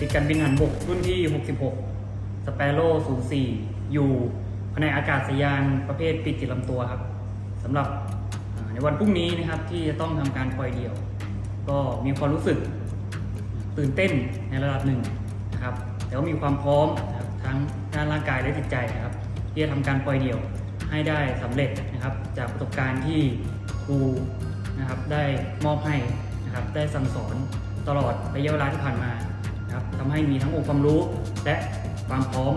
ติดการบินหันบกรุ่นที่ 66 สเปโร่04 อยู่ภายในอากาศยานประเภทปิดติดลำตัวครับสำหรับในวันพรุ่งนี้นะครับที่จะต้องทำการปล่อยเดี่ยว ก็มีความรู้สึกตื่นเต้นในระดับหนึ่งนะครับแต่ว่ามีความพร้อมนะครับทั้งด้านร่างกายและจิตใจนะครับที่จะทำการปล่อยเดี่ยวให้ได้สำเร็จนะครับ จากประสบการณ์ที่ครูนะครับได้มอบให้นะครับได้สั่งสอนตลอดระยะเวลาที่ผ่านมา ทำให้มีทั้งองค์ความรู้และความพร้อม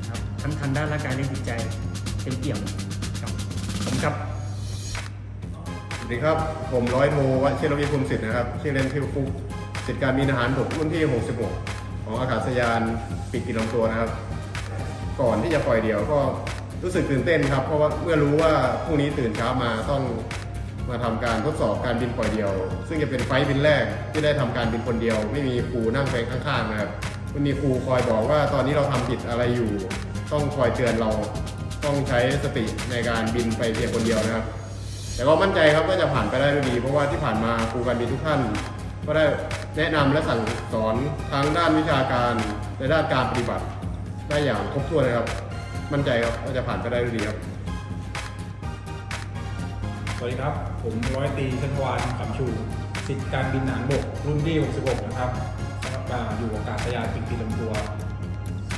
นะครับทั้งทางด้านร่างกายและจิตใจเต็มเปี่ยมครับผมครับสวัสดีครับ ผมร้อยโทวชิรวิภูมิสิทธิ์นะครับชื่อเล่นชื่อฟุกสิทธิการบินอาหารบกรุ่นที่ 66 ของอากาศยานปีกติดลำตัวนะครับ ก่อนที่จะปล่อยเดี่ยวก็รู้สึกตื่นเต้นครับ เพราะว่าเมื่อรู้ว่าพรุ่งนี้ตื่นเช้ามาต้อง มาทำการทดสอบการบินปล่อยเดียว ซึ่งจะเป็นไฟล์บินแรกที่ได้ทำการบินคนเดียว ไม่มีครูนั่งแฟงข้างๆนะครับไม่มีครูคอยบอกว่าตอนนี้เราทำผิดอะไรอยู่ ต้องคอยเตือนเราต้องใช้สติในการบินไปเพียงคนเดียวนะครับ แต่ก็มั่นใจครับว่าจะผ่านไปได้ด้วยดี เพราะว่าที่ผ่านมาครูการบินทุกท่าน ก็ได้แนะนำและสั่งสอนทั้งด้านวิชาการและด้านการปฏิบัติ ได้อย่างครบถ้วนเลยครับ มั่นใจครับว่าจะผ่านไปได้ด้วยดีครับ สวัสดีครับ ผมร้อยตีชัชวานขำชูสิทธิการบินหนังบกรุ่นที่ 66 นะครับอ่าอยู่อากาศยานปิงปีลำตัว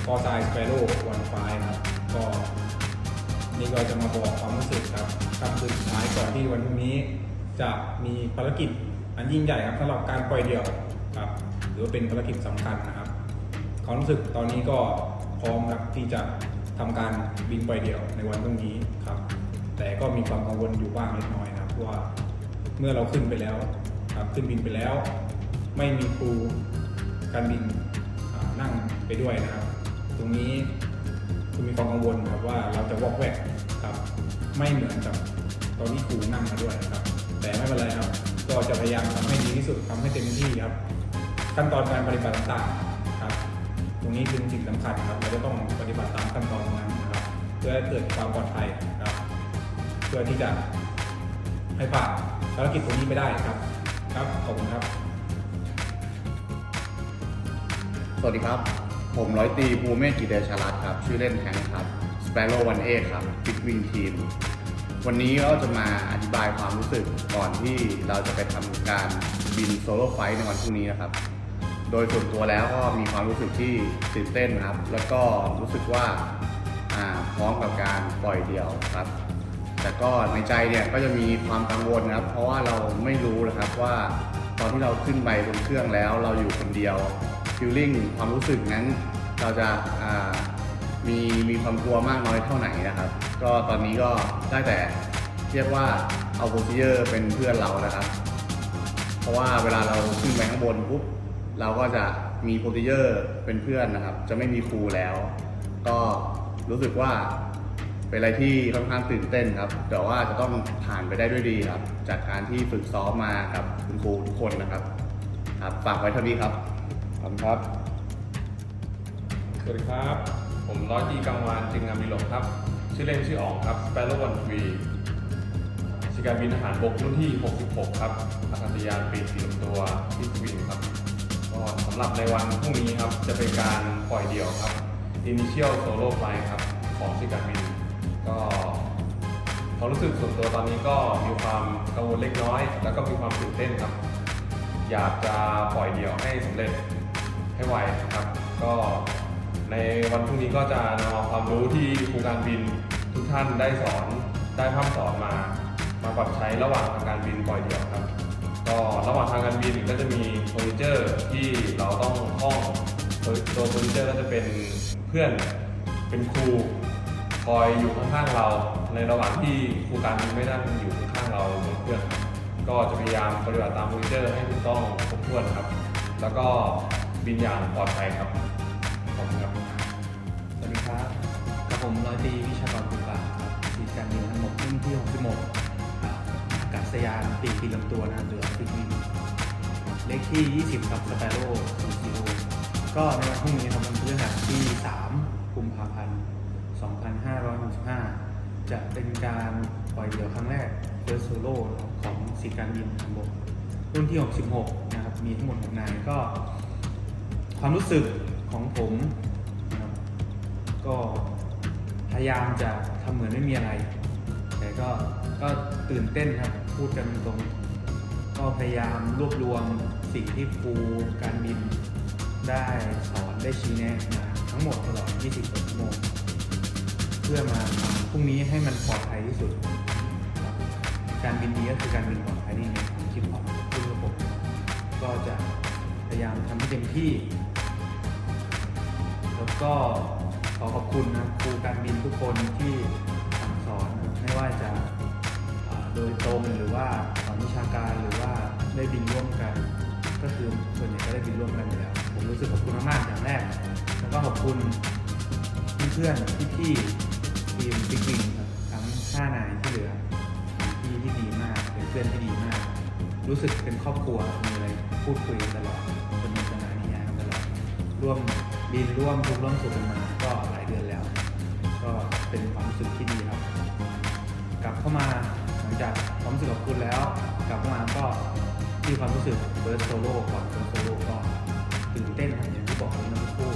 กอไซสเปโร่วันไฟครับก็นี่ก็จะมาบอกความรู้สึกครับคำคืนสุดท้ายก่อนที่วันพรุ่งนี้ จะมีภารกิจอันยิ่งใหญ่ครับสำหรับการปล่อยเดี่ยวครับหรือว่าเป็นภารกิจสำคัญนะครับความรู้สึกตอนนี้ก็พร้อมครับที่จะทำการบินปล่อยเดี่ยวในวันพรุ่งนี้ครับ แต่ก็มีความกังวลอยู่บ้างเล็กน้อยนะครับเพราะว่าเมื่อเราขึ้นไปแล้วครับขึ้นบินไปแล้ว ไม่มีครูการบินนั่งไปด้วยนะครับ ตรงนี้คุณมีความกังวลครับว่าเราจะวอกแวกครับไม่เหมือนกับตอนที่ครูนั่งมาด้วยครับ แต่ไม่เป็นไรครับ ก็จะพยายามทำให้ดีที่สุดทำให้เต็มที่ครับ ขั้นตอนการปฏิบัติต่างครับ ตรงนี้คือสิ่งสำคัญครับเราจะต้องปฏิบัติตามขั้นตอนตรงนั้นนะครับ เพื่อให้เกิดความปลอดภัยครับ เพื่อที่จะให้ผ่านภารกิจตรงนี้ไปได้ครับครับขอบคุณครับ สวัสดีครับ ผมร้อยตีภูเมศกิเดชรัตน์ครับ ชื่อเล่นแทงครับ Sparrow One A ครับ Big Wing Team วันนี้เราจะมาอธิบายความรู้สึกก่อนที่เราจะไปทำการบินโซโล่ไฟท์ในวันพรุ่งนี้นะครับ โดยส่วนตัวแล้วก็มีความรู้สึกที่ตื่นเต้นนะครับ แล้วก็รู้สึกว่าพร้อมกับการปล่อยเดี่ยวครับ แต่ก็ในใจเนี่ยก็จะมีความกังวลนะครับ เพราะว่าเราไม่รู้นะครับว่า ตอนที่เราขึ้นไปบนเครื่องแล้วเราอยู่คนเดียวฟิลลิ่งความรู้สึกนั้นเราจะามีมีความกลัวมากน้อยเท่าไหนนะครับ ก็ตอนนี้ก็ได้แต่เรียกว่าเอาโปรซีเยอร์เป็นเพื่อนเรานะครับ เพราะว่าเวลาเราขึ้นไปข้างบนปุ๊บเราก็จะมีโปรติเยอร์เป็นเพื่อนนะครับ จะไม่มีครูแล้ว ก็รู้สึกว่า เป็นอะไรที่ค่อนข้างตื่นเต้นครับ แต่ว่าจะต้องผ่านไปได้ด้วยดีครับ จากการที่ฝึกซ้อมมากับคุณครูทุกคนนะครับ ครับฝากไว้เท่านี้ครับ ขอบคุณครับ สวัสดีครับ ผมร้อยตรีกังวานจึงงามมีหลงครับ ชื่อเล่นชื่ออ๋องครับ Sparrow One Three ชิการบินทหารบกรุ่นที่ 66 ครับอากาศยานปีกสีลำตัวที่วินครับ ก็สำหรับในวันพรุ่งนี้ครับ จะเป็นการปล่อยเดี่ยวครับ Initial Solo Flight ครับ ของชิการบิน ก็ความรู้สึกส่วนตัวตอนนี้ก็มีความกังวลเล็กน้อย แล้วก็มีความตื่นเต้นครับ อยากจะปล่อยเดี่ยวให้สำเร็จให้ไวนะครับ ก็ในวันพรุ่งนี้ก็จะนำเอาความรู้ที่ครูการบินทุกท่านได้สอนได้พร่ำสอนมามาปรับใช้ระหว่างทางการบินปล่อยเดี่ยวครับ ก็ระหว่างทางการบินก็จะมีเฟอร์นิเจอร์ที่เราต้องห้องตัวเฟอร์นิเจอร์ก็จะเป็นเพื่อนเป็นครู คอยอยู่ข้างๆเรา ในระหว่างที่ครูการบินไม่นั่งอยู่ข้างเราบนเครื่องก็จะพยายามปฏิบัติตามเฟอร์นิเจอร์ให้ถูกต้องครบถ้วนครับ แล้วก็บินอย่างปลอดภัยครับขอบคุณครับสวัสดีครับกับผมร้อยตีวิชากรภูกาครับสีการบินทั้งหมดรุ่นที่66อ่าอากาศยานปีกปีลำตัวนะครับหรือฟิกวิงเลขที่ 20 ครับสเปโร่ซูซิโอก็ในวันพรุ่งนี้ครับวันพฤหัสที่ 3 กุมภาพันธ์ 2565 จะเป็นการปล่อยเดี่ยวครั้งแรกเฟิร์สโซโล่ของสีการบินทางบกรุ่นที่ 66 นะครับ มีทั้งหมด6นายก็ ความรู้สึกของผมนะครับก็พยายามจะทำเหมือนไม่มีอะไร แต่ก็ก็ตื่นเต้นครับ พูดกันตรงก็พยายามรวบรวมสิ่งที่ครูการบินได้สอนได้ชี้แนะมาทั้งหมดตลอด 20 ชั่วโมง พื่อมาทำพรุ่งนี้ให้มันปลอดภัยที่สุด การบินดีก็คือการบินปลอดภัยนี่ในความคิดของผู้ระบบก็จะพยายามทำให้เต็มที่ แล้วก็ขอขอบคุณนะครูการบินทุกคนที่สั่งสอนไม่ว่าจะโดยตรงหรือว่าสอนวิชาการหรือว่าได้บินร่วมกัน ก็คือส่วนใหญ่ก็ได้บินร่วมกันอยู่แล้วผมรู้สึกขอบคุณมากๆอย่างแรก แล้วก็ขอบคุณเพื่อนๆพี่ๆ ทีมบิ๊กวิงครับทั้ง5นายที่เหลือพี่ที่ดีมากเป็นเพื่อนที่ดีมาก รู้สึกเป็นครอบครัวมีอะไรพูดคุยกันตลอดสนุกสนานนี่กันตลอดร่วมบินร่วมทุกร่วมสุขกันมาก็หลายเดือนแล้ว ก็เป็นความรู้สึกที่ดีครับ กลับเข้ามาหลังจากความรู้สึกของคุณแล้ว กลับเข้ามาก็ที่ความรู้สึกเบิร์ดโซโล่ก่อนเบิร์ดโซโล่ก็ตื่นเต้นอย่างที่บอกเมื่อสักครู่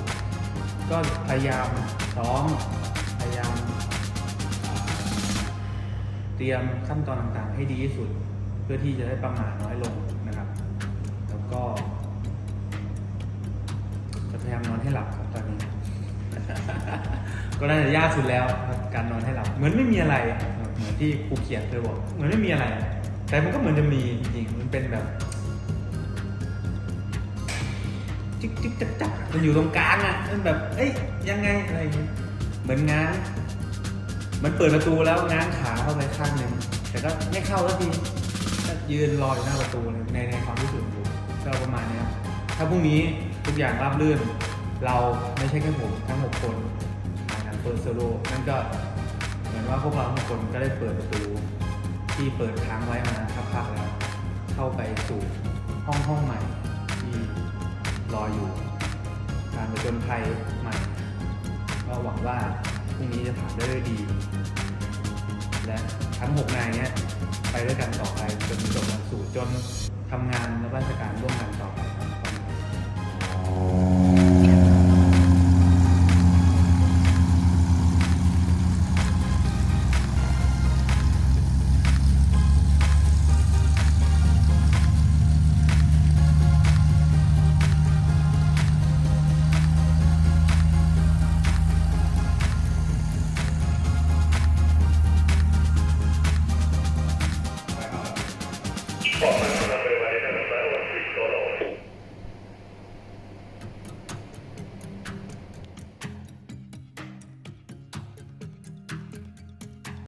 ก็พยายามซ้อม เตรียมขั้นตอนต่างๆ ให้ดีที่สุด เพื่อที่จะได้ประมาทน้อยลงนะครับ แล้วก็จะพยายามนอนให้หลับครับตอนนี้ ก็น่าจะยากสุดแล้วการนอนให้หลับเหมือนไม่มีอะไรเหมือนที่ครูเขียนเคยบอกเหมือนไม่มีอะไร แต่มันก็เหมือนจะมีจริงๆมันเป็นแบบจิ๊กจิ๊กจักจักมันอยู่ตรงกลางอะมันแบบ เอ้ยยังไงอะไรเงี้ยเหมือนง้าง มันเปิดประตูแล้วง้างขาเข้าไปข้างหนึ่งแต่ก็ไม่เข้าสักทีก็ยืนรออยู่หน้าประตูเลยในในความรู้สึกของผมก็ประมาณนี้ครับถ้าพรุ่งนี้ทุกอย่างราบรื่น เราไม่ใช่แค่ผมทั้ง 6 คนในงานเปิดโซโล่นั่นก็เหมือนว่าพวกเราทุกคนก็ได้เปิดประตู ที่เปิดค้างไว้มาสักพักแล้ว เข้าไปสู่ห้องห้องใหม่ที่รออยู่ การประจนภัยใหม่ก็หวังว่า รุ่งนี้จะผ่านได้ด้วยดี และทั้ง6นายเนี้ยไปด้วยกันต่อไปจนจบหลักสูตรจนทำงานและราชการร่วมกันต่อไปครับ